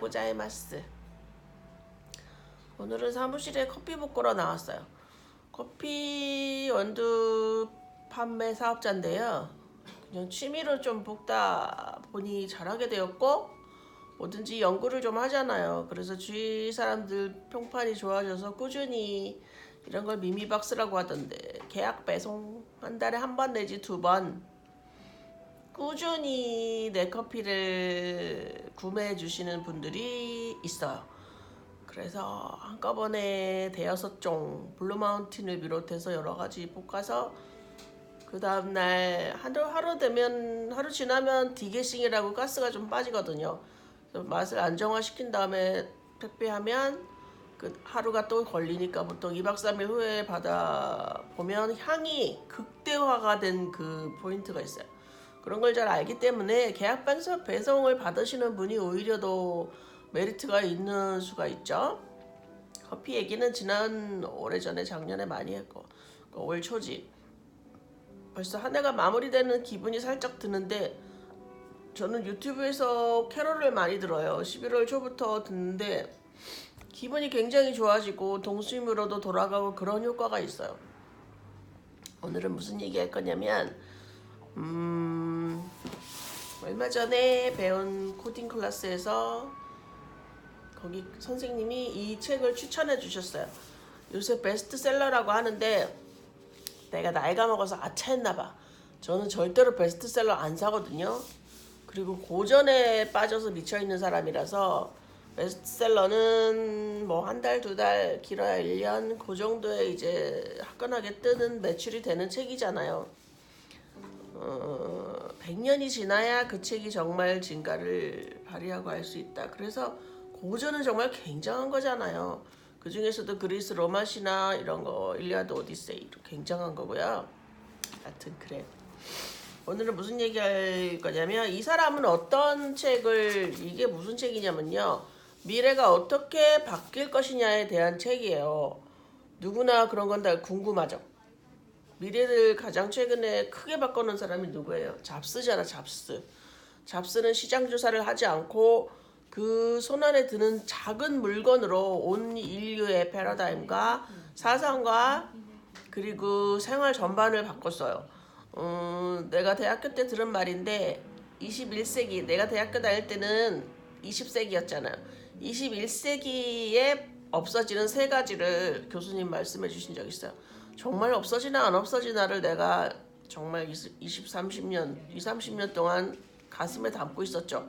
고자이마스 오늘은 사무실에 커피 먹으러 나왔어요. 커피 원두 판매 사업자인데요. 그냥 취미로 좀 볶다 보니 잘하게 되었고 뭐든지 연구를 좀 하잖아요. 그래서 주위 사람들 평판이 좋아져서 꾸준히 이런 걸 미미박스라고 하던데 계약 배송 한 달에 한 번 내지 두번 꾸준히 내 커피를 구매해 주시는 분들이 있어요. 그래서 한꺼번에 대여섯 종 블루마운틴을 비롯해서 여러 가지 볶아서 그 다음날 하루 하루 되면 하루 지나면 디게싱이라고 가스가 좀 빠지거든요. 맛을 안정화시킨 다음에 택배하면 그 하루가 또 걸리니까 보통 2박 3일 후에 받아 보면 향이 극대화가 된 그 포인트가 있어요. 그런 걸 잘 알기 때문에 계약 배송 배송을 받으시는 분이 오히려 더 메리트가 있는 수가 있죠. 커피 얘기는 지난 오래전에 작년에 많이 했고 그올 초지 벌써 한 해가 마무리되는 기분이 살짝 드는데 저는 유튜브에서 캐롤을 많이 들어요. 11월 초부터 듣는데 기분이 굉장히 좋아지고 동심으로도 돌아가고 그런 효과가 있어요. 오늘은 무슨 얘기 할 거냐면 음, 얼마 전에 배운 코딩 클래스에서 거기 선생님이 이 책을 추천해 주셨어요. 요새 베스트셀러라고 하는데 내가 나이가 먹어서 아차했나 봐. 저는 절대로 베스트셀러 안 사거든요. 그리고 고전에 빠져서 미쳐 있는 사람이라서 베스트셀러는 뭐 한 달, 두 달, 길어야 1년 그 정도에 이제 화끈하게 뜨는 매출이 되는 책이잖아요. 어, 100년이 지나야 그 책이 정말 진가를 발휘하고 할 수 있다. 그래서 고전은 정말 굉장한 거잖아요. 그 중에서도 그리스 로마 신화 이런 거 일리아드 오디세이 굉장한 거고요. 하여튼 그래. 오늘은 무슨 얘기 할 거냐면 이 사람은 어떤 책을 이게 무슨 책이냐면요. 미래가 어떻게 바뀔 것이냐에 대한 책이에요. 누구나 그런 건 다 궁금하죠. 미래를 가장 최근에 크게 바꿔놓은 사람이 누구예요? 잡스잖아, 잡스. 잡스는 시장 조사를 하지 않고 그 손안에 드는 작은 물건으로 온 인류의 패러다임과 사상과 그리고 생활 전반을 바꿨어요. 음, 내가 대학교 때 들은 말인데 21세기 내가 대학교 다닐 때는 20세기였잖아요. 21세기에 없어지는 세 가지를 교수님 말씀해 주신 적 있어요. 정말 없어지나 안 없어지나를 내가 정말 20, 30년, 20, 30년 동안 가슴에 담고 있었죠.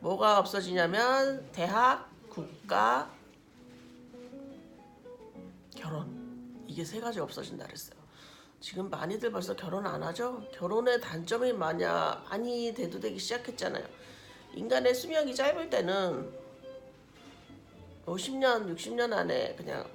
뭐가 없어지냐면 대학, 국가, 결혼. 이게 세 가지 없어진다 그랬어요. 지금 많이들 벌써 결혼 안 하죠? 결혼의 단점이 많냐, 많이 대두되기 시작했잖아요. 인간의 수명이 짧을 때는 50년, 60년 안에 그냥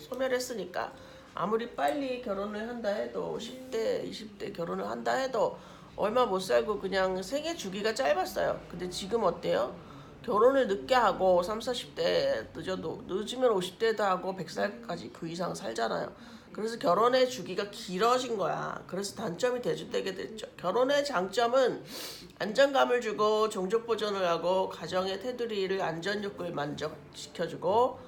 소멸했으니까 아무리 빨리 결혼을 한다 해도 10대, 20대 결혼을 한다 해도 얼마 못 살고 그냥 생애 주기가 짧았어요. 근데 지금 어때요? 결혼을 늦게 하고 3, 40대 늦어도 늦으면 50대도 하고 100살까지 그 이상 살잖아요. 그래서 결혼의 주기가 길어진 거야. 그래서 단점이 대두되게 됐죠. 결혼의 장점은 안정감을 주고 종족 보존을 하고 가정의 테두리를 안전 욕구를 만족시켜주고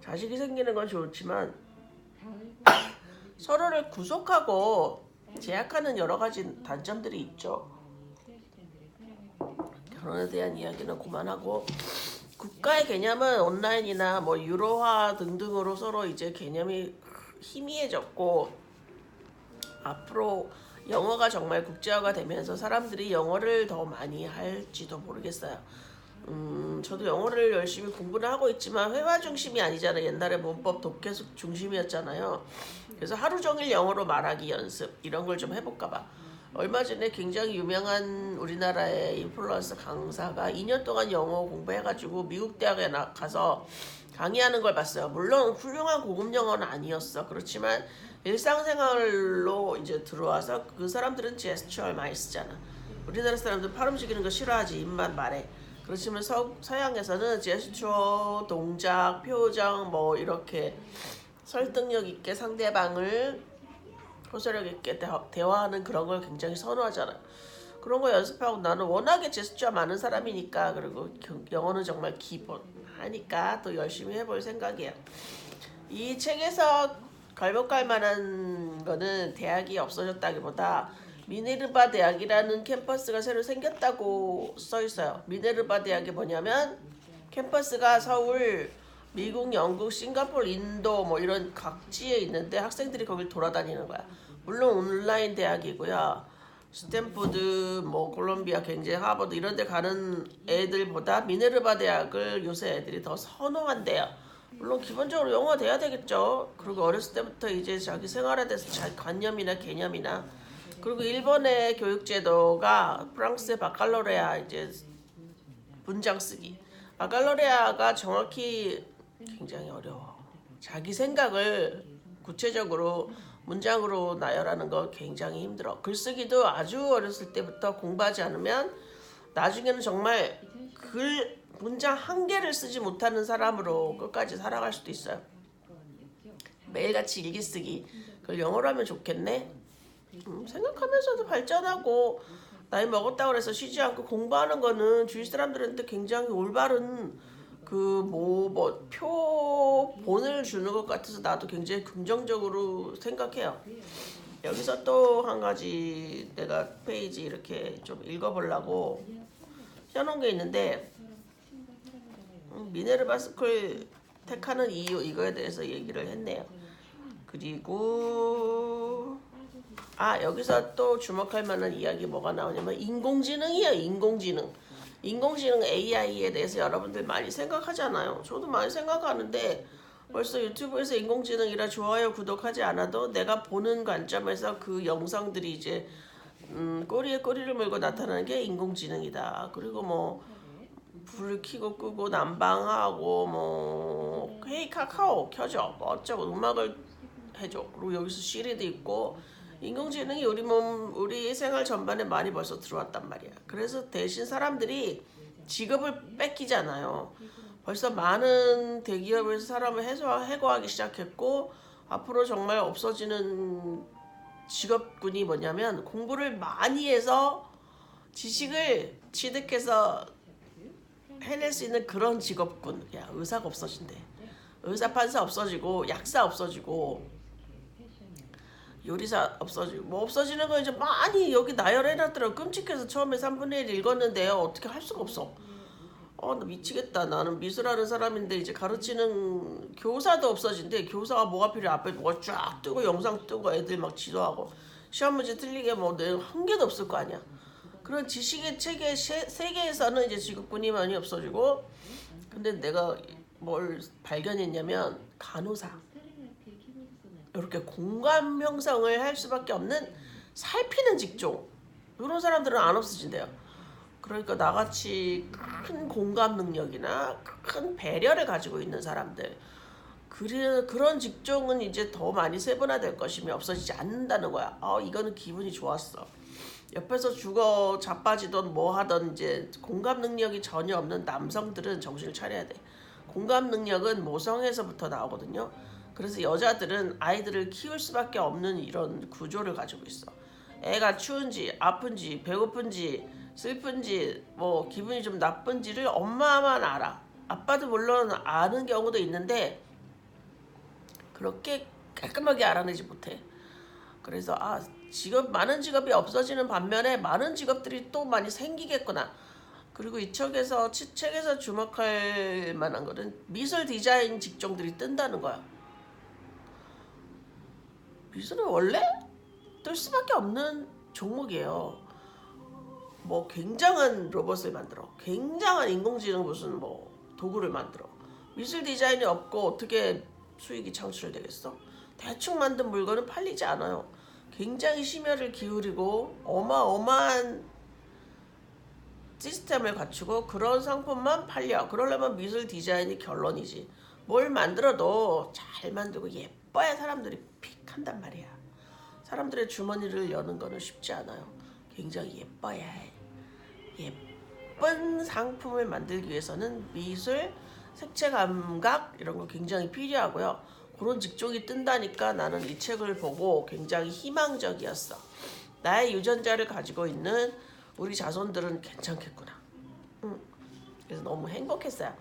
자식이 생기는 건 좋지만 서로를 구속하고 제약하는 여러 가지 단점들이 있죠. 결혼에 대한 이야기는 그만하고 국가의 개념은 온라인이나 뭐 유로화 등등으로 서로 이제 개념이 희미해졌고 앞으로 영어가 정말 국제화가 되면서 사람들이 영어를 더 많이 할지도 모르겠어요. 음, 저도 영어를 열심히 공부를 하고 있지만 회화 중심이 아니잖아요. 옛날에 문법 독해 중심이었잖아요. 그래서 하루 종일 영어로 말하기 연습 이런 걸 좀 해볼까 봐. 얼마 전에 굉장히 유명한 우리나라의 인플루언서 강사가 2년 동안 영어 공부해가지고 미국 대학에 나, 가서 강의하는 걸 봤어요. 물론 훌륭한 고급 영어는 아니었어. 그렇지만 일상생활로 이제 들어와서 그 사람들은 제스처를 많이 쓰잖아. 우리나라 사람들 팔 움직이는 거 싫어하지 입만 말해. 그렇지만 서, 서양에서는 제스처, 동작, 표정 뭐 이렇게 설득력 있게 상대방을 호소력 있게 대- 대화하는 그런 걸 굉장히 선호하잖아요. 그런 거 연습하고 나는 워낙에 제스처 많은 사람이니까 그리고 경- 영어는 정말 기본 하니까 또 열심히 해볼 생각이에요. 이 책에서 갈목갈 만한 거는 대학이 없어졌다기보다 미네르바 대학이라는 캠퍼스가 새로 생겼다고 써 있어요. 미네르바 대학이 뭐냐면 캠퍼스가 서울, 미국, 영국, 싱가포르, 인도 뭐 이런 각지에 있는데 학생들이 거길 돌아다니는 거야. 물론 온라인 대학이고요. 스탠포드, 뭐 콜롬비아, 갱제, 하버드 이런 데 가는 애들보다 미네르바 대학을 요새 애들이 더 선호한대요. 물론 기본적으로 영어가 돼야 되겠죠. 그리고 어렸을 때부터 이제 자기 생활에 대해서 잘 관념이나 개념이나 그리고 일본의 교육 제도가 프랑스의 바칼로레아 이제 문장 쓰기. 바칼로레아가 정확히 굉장히 어려워. 자기 생각을 구체적으로 문장으로 나열하는 거 굉장히 힘들어. 글쓰기도 아주 어렸을 때부터 공부하지 않으면 나중에는 정말 글 문장 한 개를 쓰지 못하는 사람으로 끝까지 살아갈 수도 있어요. 매일같이 일기 쓰기. 그걸 영어로 하면 좋겠네. 음, 생각하면서도 발전하고 나이 먹었다고 해서 쉬지 않고 공부하는 거는 주위 사람들한테 굉장히 올바른 그뭐뭐 표본을 주는 것 같아서 나도 굉장히 긍정적으로 생각해요. 여기서 또 한 가지 내가 페이지 이렇게 좀 읽어보려고 써놓은 게 있는데 음, 미네르바 스쿨 택하는 이유 이거에 대해서 얘기를 했네요. 그리고 아 여기서 또 주목할 만한 이야기 뭐가 나오냐면 인공지능이에요 인공지능. 인공지능 AI에 대해서 여러분들 많이 생각하잖아요. 저도 많이 생각하는데 벌써 유튜브에서 인공지능이라 좋아요 구독하지 않아도 내가 보는 관점에서 그 영상들이 이제 음, 꼬리에 꼬리를 물고 나타나는 게 인공지능이다. 그리고 뭐 불을 켜고 끄고 난방하고 뭐 헤이 카카오 켜줘 뭐 어쩌고 음악을 해줘. 그리고 여기서 시리도 있고 인공지능이 우리 몸 우리 생활 전반에 많이 벌써 들어왔단 말이야 그래서 대신 사람들이 직업을 뺏기잖아요 벌써 많은 대기업에서 사람을 해소 해고하기 시작했고 앞으로 정말 없어지는 직업군이 뭐냐면 공부를 많이 해서 지식을 취득해서 해낼 수 있는 그런 직업군. 야 의사가 없어진대. 의사 판사 없어지고 약사 없어지고 요리사 없어지고 뭐 없어지는 거 이제 많이 여기 나열해놨더라고. 끔찍해서 처음에 3분의 1 읽었는데요. 어떻게 할 수가 없어. 어, 나 미치겠다. 나는 미술하는 사람인데 이제 가르치는 교사도 없어진대. 교사가 뭐가 필요해? 앞에 뭐가 쫙 뜨고 영상 뜨고 애들 막 지도하고 시험 문제 틀리게 뭐 내용 한 개도 없을 거 아니야. 그런 지식의 체계 세- 세계에서는 이제 직업군이 많이 없어지고 근데 내가 뭘 발견했냐면 간호사 이렇게 공감 형성을 할 수밖에 없는 살피는 직종 이런 사람들은 안 없어진대요. 그러니까 나같이 큰 공감 능력이나 큰 배려를 가지고 있는 사람들 그런 직종은 이제 더 많이 세분화될 것이며 없어지지 않는다는 거야. 아 이거는 기분이 좋았어. 옆에서 죽어 자빠지던 뭐 하던 이제 공감 능력이 전혀 없는 남성들은 정신을 차려야 돼. 공감 능력은 모성에서부터 나오거든요. 그래서 여자들은 아이들을 키울 수밖에 없는 이런 구조를 가지고 있어. 애가 추운지 아픈지 배고픈지 슬픈지 뭐 기분이 좀 나쁜지를 엄마만 알아. 아빠도 물론 아는 경우도 있는데 그렇게 깔끔하게 알아내지 못해. 그래서 아 직업 많은 직업이 없어지는 반면에 많은 직업들이 또 많이 생기겠구나. 그리고 이 책에서 치- 책에서 주목할 만한 거는 미술 디자인 직종들이 뜬다는 거야. 미술은 원래 뜰 수밖에 없는 종목이에요. 뭐 굉장한 로봇을 만들어, 굉장한 인공지능 무슨 뭐 도구를 만들어. 미술 디자인이 없고 어떻게 수익이 창출되겠어? 대충 만든 물건은 팔리지 않아요. 굉장히 심혈을 기울이고 어마어마한 시스템을 갖추고 그런 상품만 팔려. 그러려면 미술 디자인이 결론이지. 뭘 만들어도 잘 만들고 예뻐야 사람들이 픽한단 말이야. 사람들의 주머니를 여는 거는 쉽지 않아요. 굉장히 예뻐야 해. 예쁜 상품을 만들기 위해서는 미술, 색채 감각 이런 거 굉장히 필요하고요. 그런 직종이 뜬다니까 나는 이 책을 보고 굉장히 희망적이었어. 나의 유전자를 가지고 있는 우리 자손들은 괜찮겠구나. 음, 그래서 너무 행복했어요.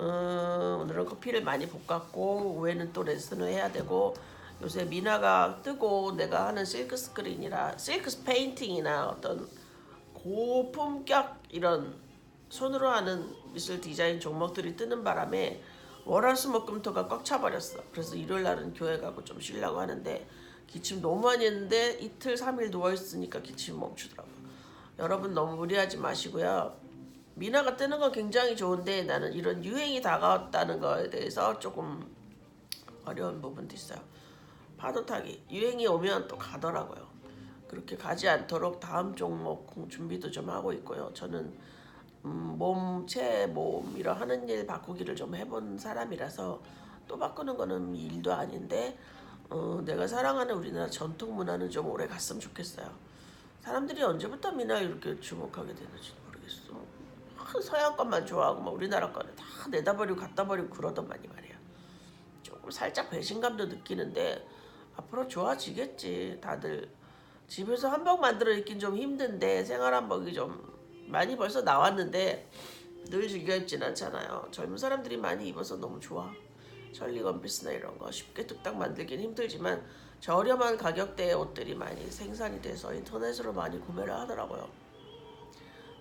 음, 오늘은 커피를 많이 볶았고 오후에는 또 레슨을 해야 되고 요새 미나가 뜨고 내가 하는 실크 스크린이라 실크 페인팅이나 어떤 고품격 이런 손으로 하는 미술 디자인 종목들이 뜨는 바람에 월화수목금토가 꽉 차버렸어. 그래서 일요일 날은 교회 가고 좀 쉬려고 하는데 기침 너무 많이 했는데 이틀 삼일 누워 있으니까 기침 멈추더라고. 여러분 너무 무리하지 마시고요. 미나가 뜨는 건 굉장히 좋은데 나는 이런 유행이 다가왔다는 거에 대해서 조금 어려운 부분도 있어요. 파도 타기 유행이 오면 또 가더라고요. 그렇게 가지 않도록 다음 종목 준비도 좀 하고 있고요. 저는 음, 몸, 체, 몸 이런 하는 일 바꾸기를 좀 해본 사람이라서 또 바꾸는 거는 일도 아닌데 어, 내가 사랑하는 우리나라 전통 문화는 좀 오래 갔으면 좋겠어요. 사람들이 언제부터 미나 이렇게 주목하게 되는지 모르겠어. 아, 서양 것만 좋아하고 막 우리나라 거는 다 내다 버리고 갖다 버리고 그러더만이 말이야. 조금 살짝 배신감도 느끼는데 앞으로 좋아지겠지. 다들 집에서 한복 만들어 입긴 좀 힘든데 생활 한복이 좀 많이 벌써 나왔는데 늘 즐겨 입진 않잖아요. 젊은 사람들이 많이 입어서 너무 좋아. 천리 원피스나 이런 거 쉽게 뚝딱 만들긴 힘들지만 저렴한 가격대의 옷들이 많이 생산이 돼서 인터넷으로 많이 구매를 하더라고요.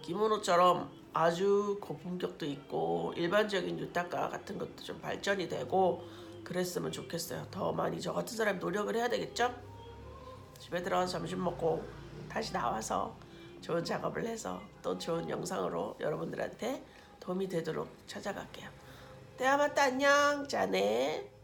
기모노처럼 아주 고품격도 있고 일반적인 유타가 같은 것도 좀 발전이 되고 그랬으면 좋겠어요. 더 많이 저 같은 사람이 노력을 해야 되겠죠? 집에 들어가서 점심 먹고 다시 나와서 좋은 작업을 해서 또 좋은 영상으로 여러분들한테 도움이 되도록 찾아갈게요. 대화마다 안녕. 자네.